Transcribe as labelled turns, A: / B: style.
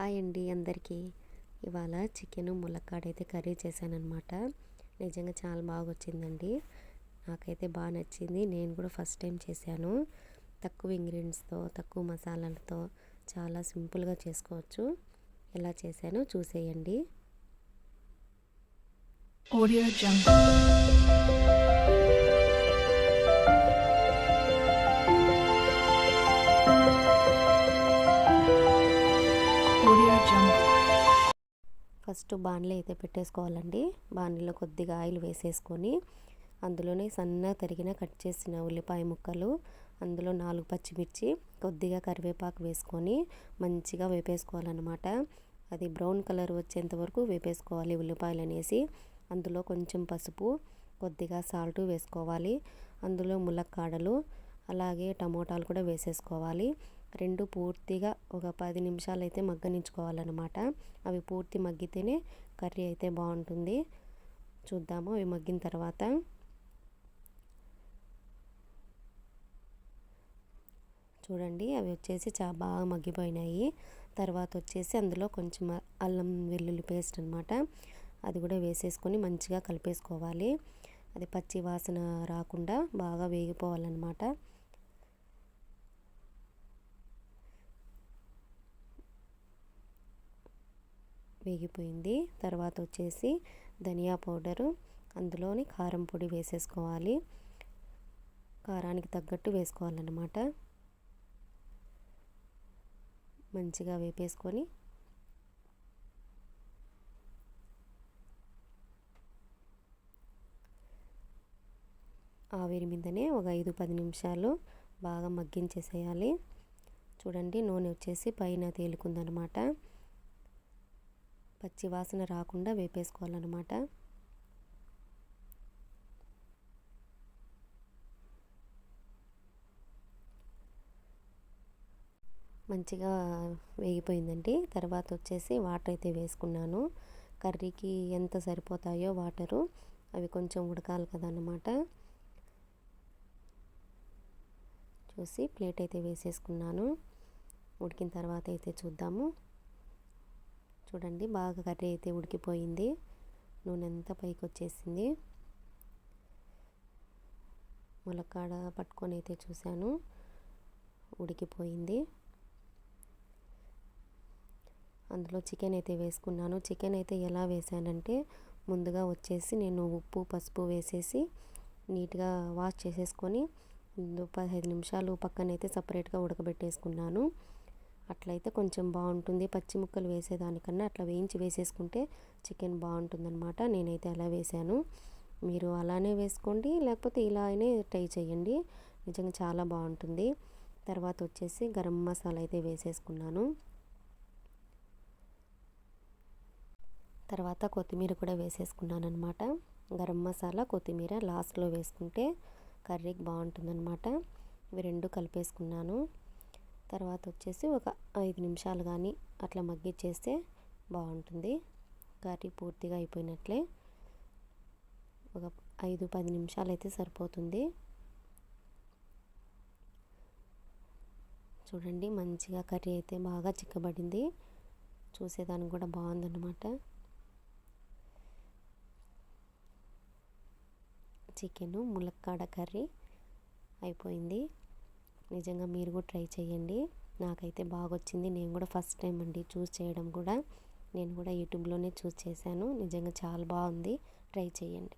A: Hi అండి అందరికీ. ఇవాళ చికెన్ ములక్కాడ అయితే కర్రీ చేశానమాట నిజంగా చాలా బాగా వచ్చిందండి నాకైతే బాగా నచ్చింది. నేను కూడా ఫస్ట్ టైం చేశాను. తక్కువ ఇంగ్రీడియంట్స్తో తక్కువ మసాలాలతో చాలా సింపుల్గా చేసుకోవచ్చు. ఎలా చేశానో చూసేయండి. ఫస్ట్ బాణలి అయితే పెట్టేసుకోవాలండి. బాణలిలో కొద్దిగా ఆయిల్ వేసేసుకొని అందులోనే సన్నగా తరిగిన కట్ చేసిన ఉల్లిపాయ ముక్కలు అందులో నాలుగు పచ్చిమిర్చి కొద్దిగా కరివేపాకు వేసుకొని మంచిగా వేపేసుకోవాలన్నమాట. అది బ్రౌన్ కలర్ వచ్చేంత వరకు వేపేసుకోవాలి ఉల్లిపాయలు అనేసి అందులో కొంచెం పసుపు కొద్దిగా సాల్ట్ వేసుకోవాలి. అందులో ములక్కాడలు అలాగే టమోటాలు కూడా వేసేసుకోవాలి. రెండు పూర్తిగా ఒక పది నిమిషాలు అయితే మగ్గనించుకోవాలన్నమాట అవి పూర్తి మగ్గితేనే కర్రీ అయితే బాగుంటుంది. చూద్దాము అవి మగ్గిన తర్వాత. చూడండి అవి వచ్చేసి చాలా బాగా మగ్గిపోయినాయి. తర్వాత వచ్చేసి అందులో కొంచెం అల్లం వెల్లుల్లి పేస్ట్ అనమాట అది కూడా వేసేసుకొని మంచిగా కలిపేసుకోవాలి. అది పచ్చి వాసన రాకుండా బాగా వేగిపోవాలన్నమాట. వేగిపోయింది. తర్వాత వచ్చేసి ధనియా పౌడరు అందులోని కారం పొడి వేసేసుకోవాలి. కారానికి తగ్గట్టు వేసుకోవాలన్నమాట. మంచిగా వేపేసుకొని ఆవిరి మీదనే ఒక ఐదు పది నిమిషాలు బాగా మగ్గించేసేయాలి. చూడండి నూనె వచ్చేసి పైన తేలుకుందనమాట పచ్చి వాసన రాకుండా వేపేసుకోవాలన్నమాట. మంచిగా వేగిపోయిందండి. తర్వాత వచ్చేసి వాటర్ అయితే వేసుకున్నాను. కర్రీకి ఎంత సరిపోతాయో వాటరు. అవి కొంచెం ఉడకాలి కదన్నమాట. చూసి ప్లేట్ అయితే వేసేసుకున్నాను. ఉడికిన తర్వాత అయితే చూద్దాము. చూడండి బాగా కర్రీ అయితే ఉడికిపోయింది. నూనె అంతా పైకి వచ్చేసింది ములక్కాడ పట్టుకొని అయితే చూశాను ఉడికిపోయింది. అందులో చికెన్ అయితే వేసుకున్నాను. చికెన్ అయితే ఎలా వేసానంటే ముందుగా వచ్చేసి నేను ఉప్పు పసుపు వేసేసి నీట్గా వాష్ చేసేసుకొని పదిహేను నిమిషాలు పక్కనైతే సపరేట్గా ఉడకబెట్టేసుకున్నాను. అట్లయితే కొంచెం బాగుంటుంది. పచ్చి ముక్కలు వేసేదానికన్నా అట్లా వేయించి వేసేసుకుంటే చికెన్ బాగుంటుందన్నమాట. నేనైతే అలా వేసాను మీరు అలానే వేసుకోండి లేకపోతే ఇలానే ట్రై చేయండి. నిజంగా చాలా బాగుంటుంది. తర్వాత వచ్చేసి గరం మసాలా అయితే వేసేసుకున్నాను. తర్వాత కొత్తిమీర కూడా వేసేసుకున్నాను అనమాట గరం మసాలా కొత్తిమీర లాస్ట్లో వేసుకుంటే కర్రీకి బాగుంటుందన్నమాట. ఇవి రెండు కలిపేసుకున్నాను. తర్వాత వచ్చేసి ఒక ఐదు నిమిషాలు కానీ అట్లా మగ్గిచ్చేస్తే బాగుంటుంది. కర్రీ పూర్తిగా అయిపోయినట్లే. ఒక ఐదు పది నిమిషాలు అయితే సరిపోతుంది. చూడండి మంచిగా కర్రీ అయితే బాగా చిక్కబడింది. చూసేదానికి కూడా బాగుందన్నమాట. చికెను ములక్కాడ కర్రీ అయిపోయింది. నిజంగా మీరు కూడా ట్రై చేయండి. నాకైతే బాగా వచ్చింది నేను కూడా ఫస్ట్ టైం అండి చూస్ చేయడం కూడా. నేను కూడా యూట్యూబ్లోనే చూస్ చేశాను. నిజంగా చాలా బాగుంది. ట్రై చేయండి.